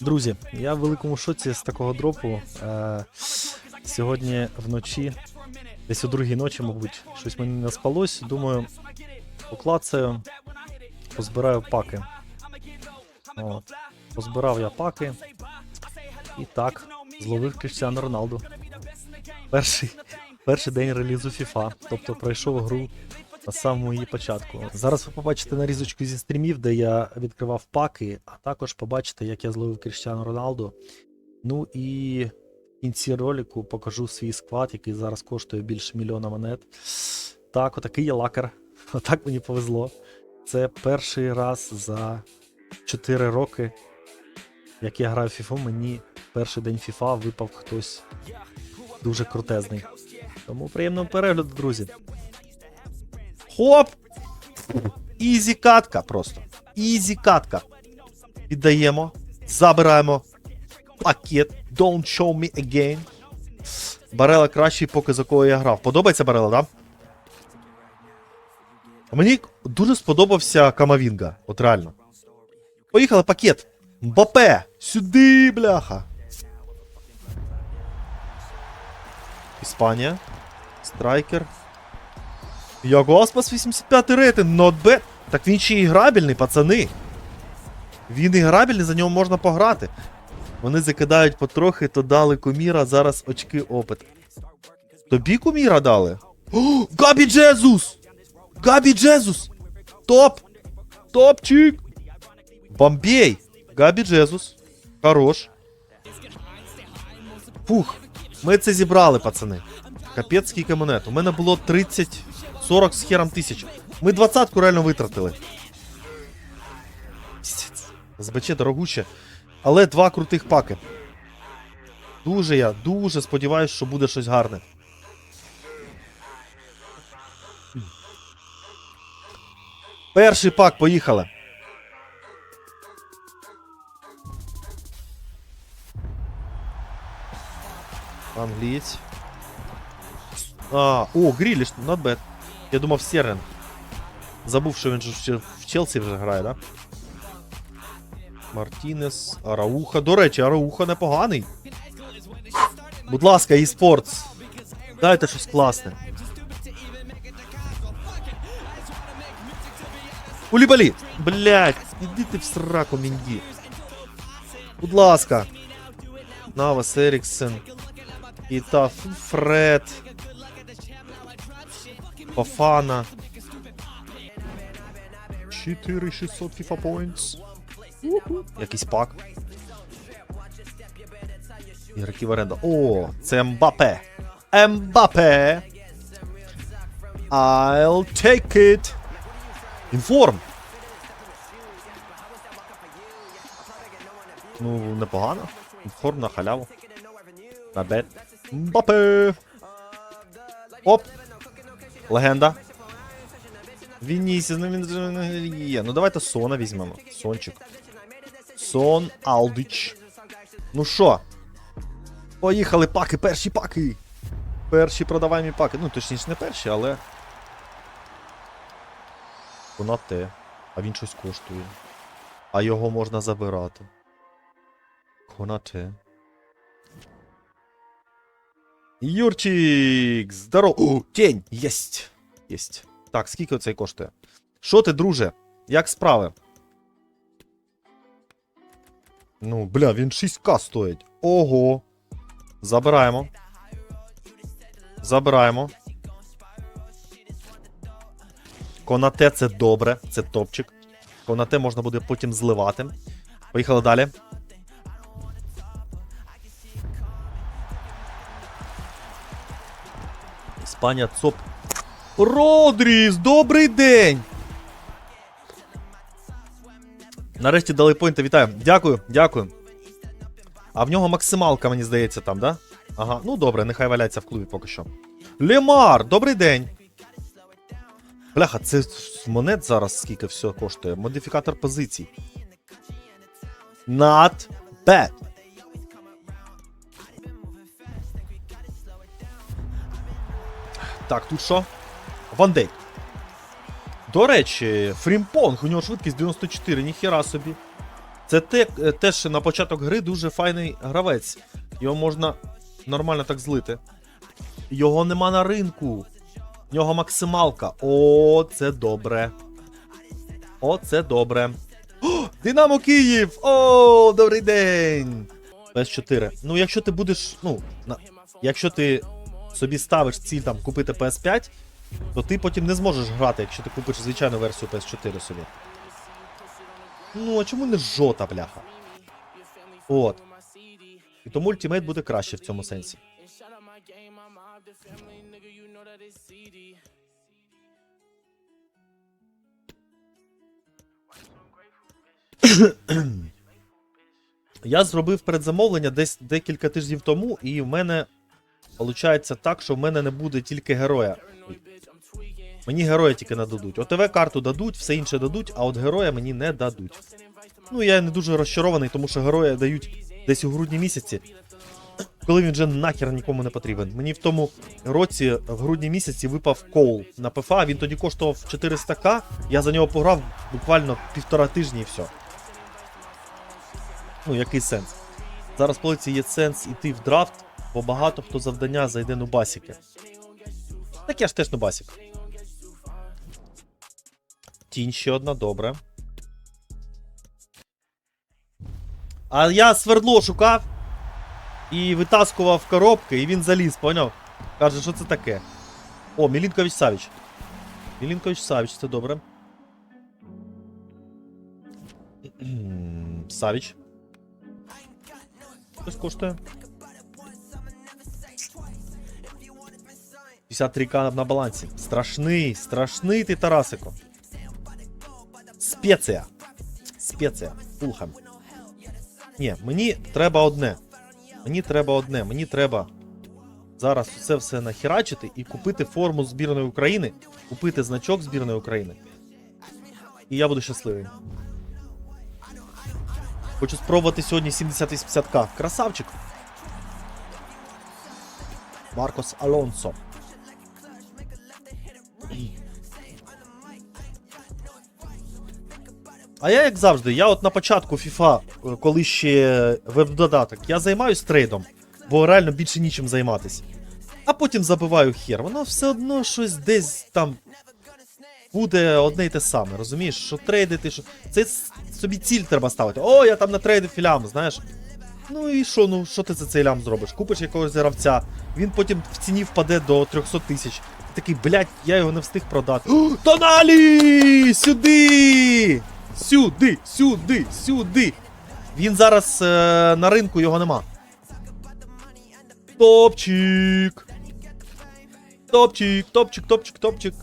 Друзі, я в великому шоці з такого дропу. Е, сьогодні вночі, десь о другій ночі, мабуть, щось мені не спалось. Думаю, поклацаю, позбираю паки. От. Позбирав я паки. І так, зловив Кріштіану Роналду. Перший, перший день релізу FIFA. Тобто пройшов гру на самому її початку. Зараз ви побачите нарізочку зі стрімів, де я відкривав паки, а також побачите, як я зловив Кріштіану Роналду. Ну і в кінці ролику покажу свій склад, який зараз коштує більше мільйона монет. Так, отакий є лакер. Отак мені повезло. Це перший раз за 4 роки, як я граю в FIFA, мені перший день FIFA випав хтось дуже крутезний. Тому приємного перегляду, друзі. Хоп! Ізі катка просто. Ізі катка. Віддаємо. Забираємо пакет. Don't show me again. Барела кращий, поки за кого я грав. Подобається Барела, да? Мені дуже сподобався Камавінга. От реально. Поїхали пакет. Мбапе! Сюди, бляха. Іспанія. Страйкер. Яго Аспас 85 рейтинг, not bad. Так він ще і грабельний, пацани. Він і грабельний, за нього можна пограти. Вони закидають потрохи, то дали куміра, зараз очки опит. Тобі куміра дали? О, Габі Джезус! Габі Джезус! Топ! Топчик! Бомбей! Габі Джезус. Хорош. Фух, ми це зібрали, пацани. Капець скільки. У мене було 30, 40 з хером тисяч. Ми двадцятку реально витратили. СБЧ дорогуще. Але два крутих паки. Дуже я, дуже сподіваюся, що буде щось гарне. Перший пак, поїхали. Англієць. А, о, Гріліш, not bad. Я думав Серен. Забув, що він же в Чел- Челсі вже грає, да? Мартінес, Арауха. До речі, Арауха непоганий. Будь ласка, eSports. Дайте щось класне. Улібалі! Блять, іди ти в сраку, Мінді. Будь ласка. Навас Еріксен. І та Фред. Фафана. 4600 FIFA points. Якийсь пак. Ігроки в оренда. О, це Мбапе. Мбапе. I'll take it. Інформ. Ну, непогано. Інформ на халяву. На бет. Мбапе. Оп. Легенда. Вінісіс, ну він же є. Ну давайте Сона візьмемо. Сончик. Сон Алдич. Ну що? Поїхали паки, перші паки. Перші продаваємі паки. Ну, точніше, не перші, але. Вона те. А він щось коштує. А його можна забирати. Конате. Юрчик! Здорово! О, тінь! Єсть! Єсть. Так, скільки оцей коштує? Що ти, друже? Як справи? Ну, бля, він 6к стоїть. Ого. Забираємо. Забираємо. Конате це добре, це топчик. Конате можна буде потім зливати. Поїхали далі. Іспанія ЦОП. Родріс, добрий день! Нарешті дали поінти, вітаю. Дякую, дякую. А в нього максималка, мені здається, там, да? Ага, ну добре, нехай валяється в клубі поки що. Лемар, добрий день. Бляха, це монет зараз скільки все коштує. Модифікатор позицій. Not bad. Так, тут що? Ван Дейк. До речі, Фрімпонг, у нього швидкість 94, ніхера собі. Це те, е, теж на початок гри дуже файний гравець. Його можна нормально так злити. Його нема на ринку. В нього максималка. О, це добре. О, це добре. О, Динамо Київ! О, добрий день! PS4. Ну, якщо ти будеш. Ну, на, якщо ти собі ставиш ціль там купити PS5, то ти потім не зможеш грати, якщо ти купиш звичайну версію PS4 собі. Ну, а чому не жота, бляха? От. І тому ультимейт буде краще в цьому сенсі. Я зробив передзамовлення десь декілька тижнів тому, і в мене виходить так, що в мене не буде тільки героя. Мені героя тільки нададуть. ОТВ карту дадуть, все інше дадуть, а от героя мені не дадуть. Ну, я не дуже розчарований, тому що героя дають десь у грудні місяці, коли він вже нахер нікому не потрібен. Мені в тому році, в грудні місяці, випав коул на ПФА, він тоді коштував 400к, я за нього пограв буквально півтора тижні і все. Ну, який сенс? Зараз полиці є сенс іти в драфт, бо багато хто завдання зайде нубасіки. Так я ж теж нубасік. Тінь ще одна, добре. А я свердло шукав і витаскував коробки, і він заліз, поняв? Каже, що це таке? О, Мілінкович Савіч. Мілінкович Савіч, це добре. Савіч. Щось коштує. 53к на балансі. Страшний, страшний ти, Тарасико. Спеція. Спеція. Фулхем. Ні, мені треба одне. Мені треба одне. Мені треба зараз це все нахерачити і купити форму збірної України, купити значок збірної України. І я буду щасливий. Хочу спробувати сьогодні 70-80к. Красавчик. Маркос Алонсо. А я, як завжди, я от на початку FIFA, е, коли ще веб-додаток, я займаюсь трейдом, бо реально більше нічим займатися. А потім забиваю хер. Воно все одно щось десь там буде одне й те саме, розумієш? Що трейдити, що. Це собі ціль треба ставити. О, я там натрейдив філям, знаєш. Ну і що, ну що ти за цей лям зробиш? Купиш якогось гравця, він потім в ціні впаде до 300 тисяч. Ти такий, блядь, я його не встиг продати. Тоналі! Сюди! Сюди, сюди, сюди. Він зараз е, на ринку його нема. Топчик. Топчик, топчик, топчик, топчик.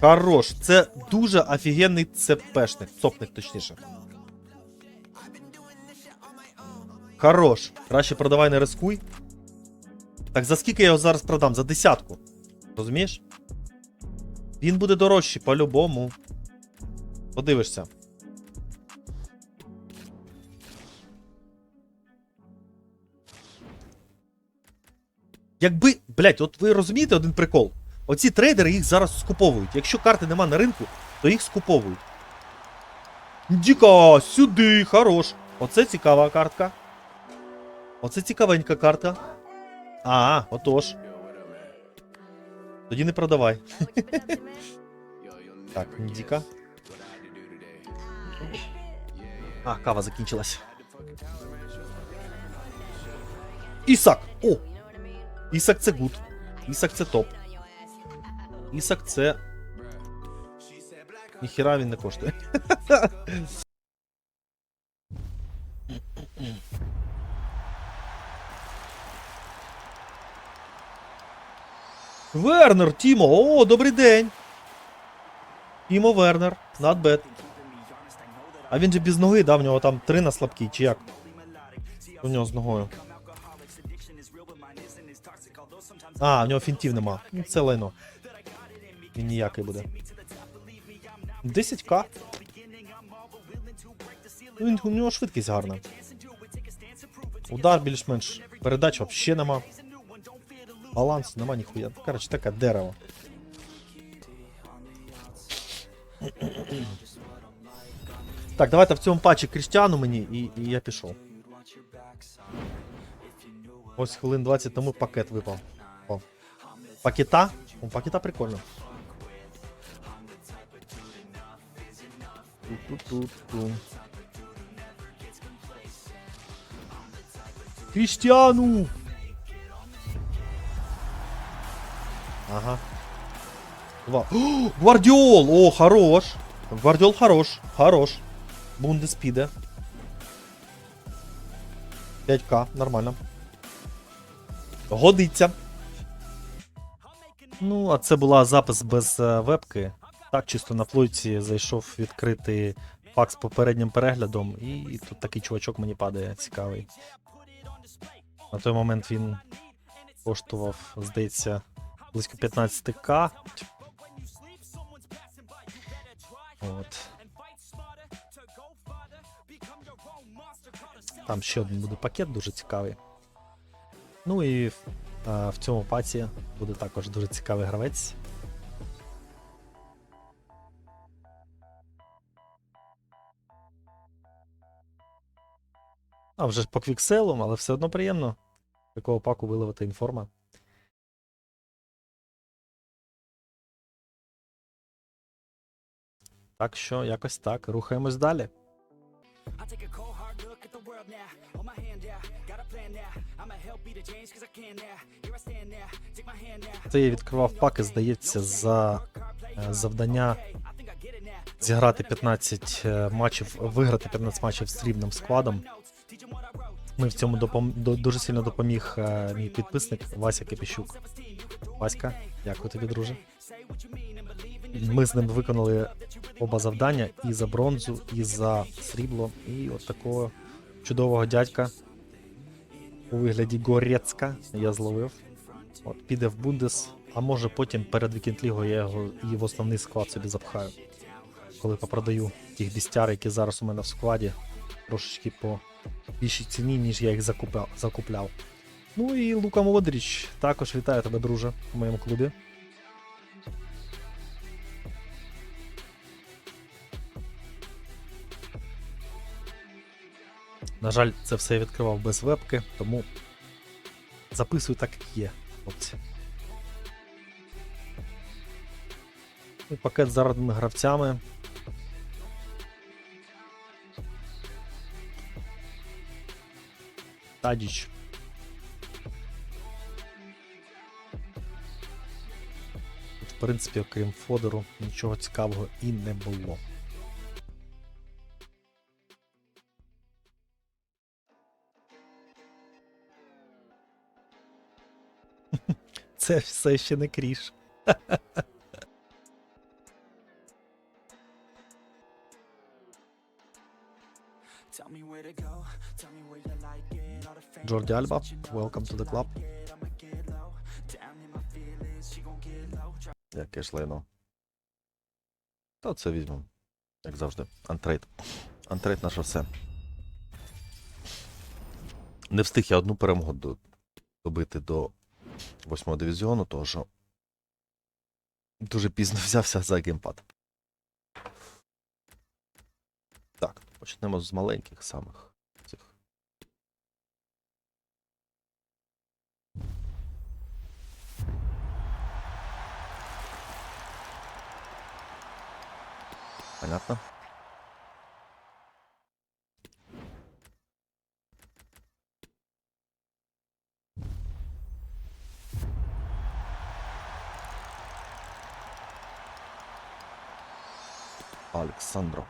Хорош. Це дуже офігенний ЦПшник. Цопник, точніше. Хорош. Краще продавай, не рискуй. Так за скільки я його зараз продам? За десятку. Розумієш? Він буде дорожчий, по-любому. Подивишся. Якби, блять, от ви розумієте один прикол? Оці трейдери їх зараз скуповують. Якщо карти нема на ринку, то їх скуповують. Діка, сюди, хорош. Оце цікава картка. Оце цікавенька карта. А, отож. Тоді не продавай. так, Діка. А, кава закінчилась. Ісак! О! Ісак це гуд. Ісак це топ. Ісак це. Ніхіра він не коштує. Вернер, Тімо! О, добрий день! Тімо Вернер, not bad. А він же без ноги, да, в нього там три на слабкій, чи як? У нього з ногою. А, в нього фінтів нема. Ну, це лайно. Він ніякий буде. 10к. Ну, він, у нього швидкість гарна. Удар більш-менш. Передач взагалі нема. Баланс нема ніхуя. Коротше, таке дерево. Так, давайте в цьому патчі Крістіану мені і, і я пішов. Ось хвилин 20 тому пакет випав. О. Пакета? О, пакета прикольно. Ту-ту-ту-ту. Крістіану! Ага. Два. О, Гвардіол! О, хорош! Гвардіол хорош, хорош. Бундес піде. 5к, нормально. Годиться. Ну, а це була запис без е, вебки. Так, чисто на плойці зайшов відкрити пак з попереднім переглядом, і тут такий чувачок мені падає цікавий. На той момент він коштував, здається, близько 15к. От. Там ще один буде пакет дуже цікавий. Ну і е, в цьому паці буде також дуже цікавий гравець. А вже ж по квікселу, але все одно приємно такого паку виливати інформа. Так що, якось так, рухаємось далі. Look at the world now. Hold my hand out, got a plan now. I'ma help beat the change cause I can now. Here I stand now, take my hand now. Це я відкривав паки, здається, за е, завдання зіграти 15 е, матчів, виграти 15 матчів з рівним складом. Ми в цьому допом... дуже сильно допоміг е, мій підписник Вася Кипіщук. Васька, дякую тобі, друже. Ми з ним виконали оба завдання і за бронзу, і за срібло. І от такого чудового дядька у вигляді Горецька я зловив. От піде в Бундес, а може потім перед вікенд-лігою я його і в основний склад собі запхаю. Коли попродаю тих бістяр, які зараз у мене в складі, трошечки по більшій ціні, ніж я їх закупляв. закупляв. Ну і Лука Модріч, також вітаю тебе, друже, у моєму клубі. На жаль, це все я відкривав без вебки, тому записую так, як є, хлопці. І пакет з зарадними гравцями. Тадіч. Тут, в принципі, окрім Фодору, нічого цікавого і не було. Це все ще не кріш. Джорді Альба, welcome to the club. Яке ж лайно. Та це візьмемо. Як завжди. Антрейд. Антрейд наше все. Не встиг я одну перемогу добити до 8 дивізіону, тож дуже пізно взявся за геймпад. Так, почнемо з маленьких самих Олександро.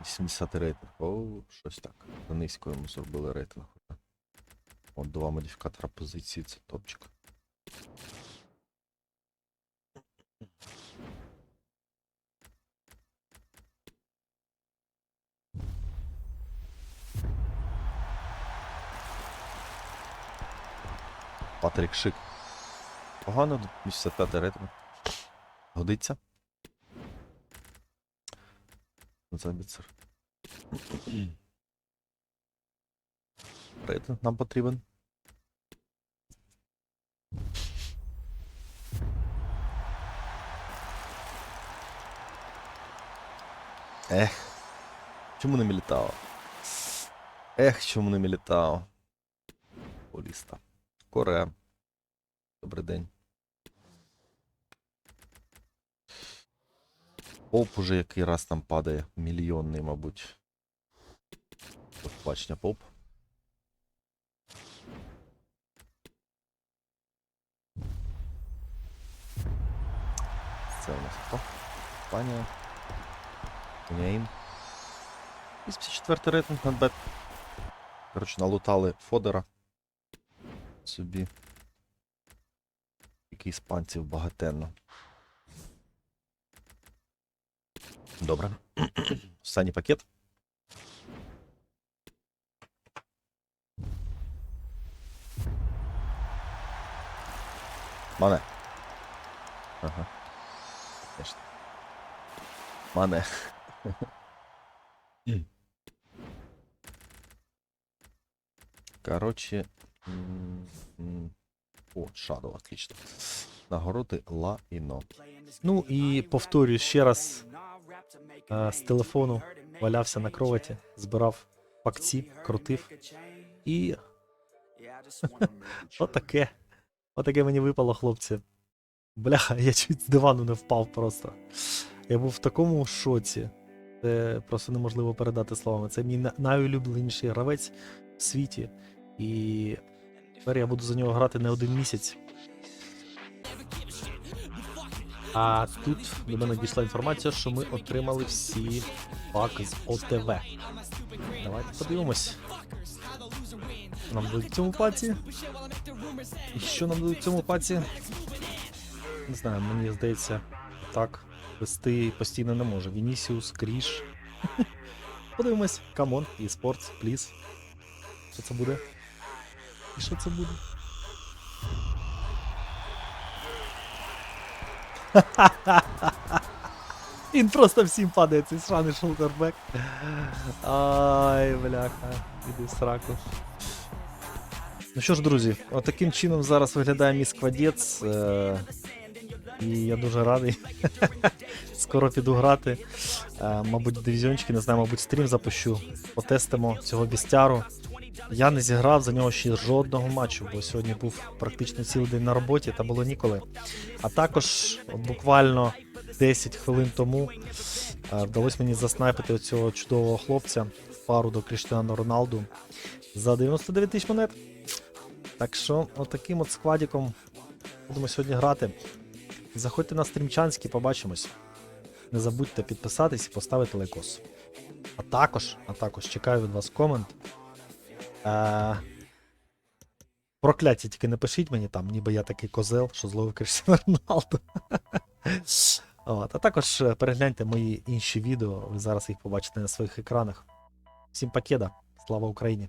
80 рейтинг. О, щось так. Низько йому зробили рейтинг. От два модифікатора позиції, це топчик. Патрік Шик. Погано, 85 рейтинг. Годиться. Забіцер. Рейтинг нам потрібен. Ех. Чому не мілітав? Ех, чому не мілітав? Поліста. Коре. Добрий день. Поп уже який раз там падає. Мільйонний, мабуть. До побачення, поп. Це у нас хто? Паня. Няїн. 84 рейтинг на бет. Коротше, налутали Фодера. Собі. Який іспанців багатенно. Добре. Останній пакет. Мане. Ага. Мане. Короче. О, Shadow, отлично. Нагороди Лаіно. Ну і повторюю ще раз, е, з телефону валявся на кроваті, збирав пакці, крутив. І отаке. Отаке мені випало, хлопці. Бляха, я чуть з дивану не впав просто. Я був в такому шоці. Це просто неможливо передати словами. Це мій найулюбленіший гравець в світі. І тепер я буду за нього грати не один місяць. А тут до мене дійшла інформація, що ми отримали всі паки з ОТВ. Давайте подивимось. Нам дадуть в цьому паці? І що нам дадуть в цьому паці? Не знаю, мені здається, так вести постійно не може. Вінісіус, Кріш. Подивимось. Камон, і спортс, пліз. Що це буде? І що це буде? Він просто всім падає, цей сраний шолдербек. Ай, бляха, іди в сраку. Ну що ж, друзі, отаким чином зараз виглядає мій сквадець. Е- і я дуже радий. Скоро піду грати. Е- мабуть, дивізіончики, не знаю, мабуть, стрім запущу. Потестимо цього бістяру. Я не зіграв за нього ще жодного матчу, бо сьогодні був практично цілий день на роботі та було ніколи. А також буквально 10 хвилин тому е, вдалося мені заснайпити цього чудового хлопця пару до Кріштіану Роналду за 99 тисяч монет. Так що, отаким от складіком будемо сьогодні грати. Заходьте на стрімчанський, побачимось. Не забудьте підписатись і поставити лайкос. А також, а також чекаю від вас комент. Е, прокляття тільки не пишіть мені там, ніби я такий козел, що зловив Кріштіану Роналду. От, а також е, перегляньте мої інші відео, ви зараз їх побачите на своїх екранах. Всім покеда, слава Україні!